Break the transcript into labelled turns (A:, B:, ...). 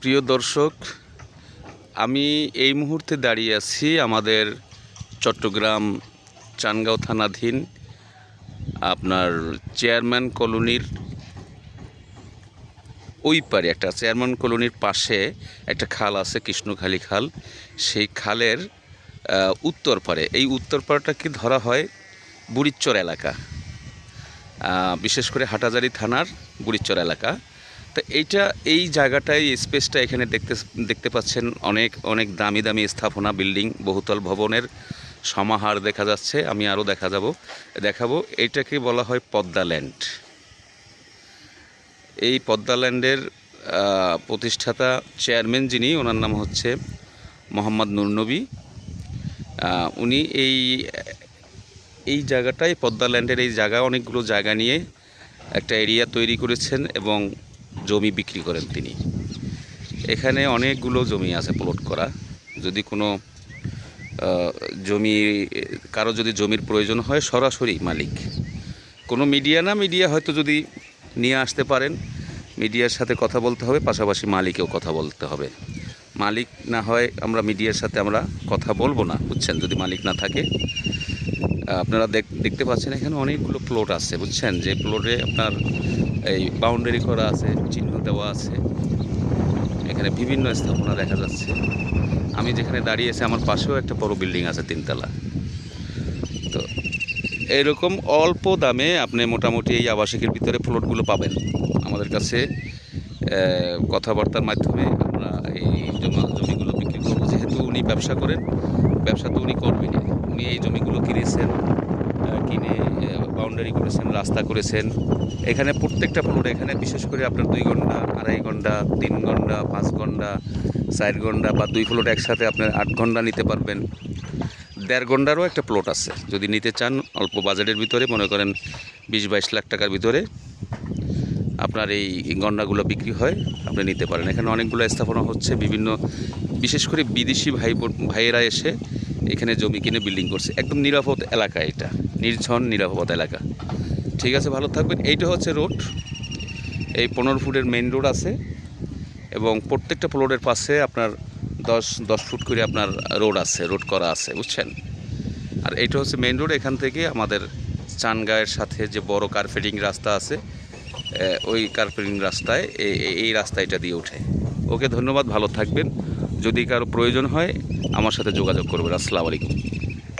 A: প্রিয় দর্শক, আমি এই মুহূর্তে দাঁড়িয়ে আছি আমাদের চট্টগ্রাম চানগাঁও থানাধীন আপনার চেয়ারম্যান কলোনির ওই পারে একটা চেয়ারম্যান কলোনির পাশে একটা খাল আছে, কৃষ্ণখালী খাল। সেই খালের উত্তর পারে। এই উত্তর পাড়টাকে ধরা হয়? বুড়িচ্চর এলাকা। বিশেষ করে হাটাজারি থানার বুড়িচ্চর এলাকা। তো এইটা, এই জায়গাটায় স্পেসটা এখানে দেখতে দেখতে পাচ্ছেন অনেক অনেক দামি দামি স্থাপনা, বিল্ডিং, বহুতল ভবনের সমাহার দেখা যাচ্ছে। আমি আরও দেখা যাব, দেখাবো। এইটাকে বলা হয় পদ্মা ল্যান্ড। এই পদ্মা ল্যান্ডের প্রতিষ্ঠাতা চেয়ারম্যান যিনি, ওনার নাম হচ্ছে মোহাম্মদ নুরনবী উনি এই এই জায়গাটায়, পদ্মা ল্যান্ডের এই জায়গা, অনেকগুলো জায়গা নিয়ে একটা এরিয়া তৈরি করেছেন এবং জমি বিক্রি করেন তিনি। এখানে অনেকগুলো জমি আছে প্লট করা। যদি কোনো জমি, কারও যদি জমির প্রয়োজন হয়, সরাসরি মালিক। কোনো মিডিয়া না মিডিয়া হয়তো যদি নিয়ে আসতে পারেন মিডিয়ার সাথে কথা বলতে হবে, পাশাপাশি মালিকেও কথা বলতে হবে। মালিক না হয় আমরা মিডিয়ার সাথে আমরা কথা বলব না, বুঝছেন? যদি মালিক না থাকে আপনারা দেখ- দেখতে পাচ্ছেন এখানে অনেকগুলো প্লট আছে, বুঝছেন? যে প্লটে আপনার এই বাউন্ডারি করা আছে, চিহ্ন দেওয়া আছে। এখানে বিভিন্ন স্থাপনা দেখা যাচ্ছে। আমি যেখানে দাঁড়িয়ে আছি, আমার পাশেও একটা বড় বিল্ডিং আছে তিনতলা। তো এরকম অল্প দামে আপনি মোটামুটি এই আবাসিকের ভিতরে প্লটগুলো পাবেন। আমাদের কাছে কথাবার্তার মাধ্যমে আমরা এই জমা- জমিগুলো বিক্রি করব। যেহেতু উনি ব্যবসা করেন, ব্যবসা তো উনি করবেনই। উনি এই জমিগুলো কিনেছেন। কিনে বাউন্ডারি করেছেন, রাস্তা করেছেন। এখানে প্রত্যেকটা প্লট এখানে বিশেষ করে আপনার দুই ঘণ্টা, আড়াই ঘণ্টা, তিন ঘণ্টা, পাঁচ ঘণ্টা, চার ঘণ্টা বা দুই প্লট একসাথে আপনার আট ঘণ্টা নিতে পারবেন। দেড় ঘন্টারও একটা প্লট আছে। যদি নিতে চান, অল্প বাজেটের ভিতরে, মনে করেন বিশ বাইশ লাখ টাকার ভিতরে, আপনার এই গন্ডাগুলো বিক্রি হয়, আপনি নিতে পারেন। এখানে অনেকগুলো স্থাপনা হচ্ছে, বিভিন্ন, বিশেষ করে বিদেশি ভাই ভাইয়েরা এসে এখানে জমি কিনে বিল্ডিং করছে। একদম নিরাপদ এলাকা এটা। নির্ঝন নিরাপদ এলাকা। ঠিক আছে, ভালো থাকবেন। এইটা হচ্ছে রোড। এই পনেরো ফুটের মেইন রোড আছে এবং প্রত্যেকটা প্লটের পাশে আপনার দশ দশ ফুট করে আপনার রোড আছে, রোড করা আছে, বুঝছেন? আর এইটা হচ্ছে মেইন রোড এখান থেকে আমাদের চানগাঁয়ের সাথে যে বড় কার্পেটিং রাস্তা আছে ওই কার্পেটিং রাস্তায় এই- এই রাস্তাটা দিয়ে ওঠে ওকে ধন্যবাদ, ভালো থাকবেন। যদি কারও প্রয়োজন হয়, আমার সাথে যোগাযোগ করবেন। আসসালামু আলাইকুম।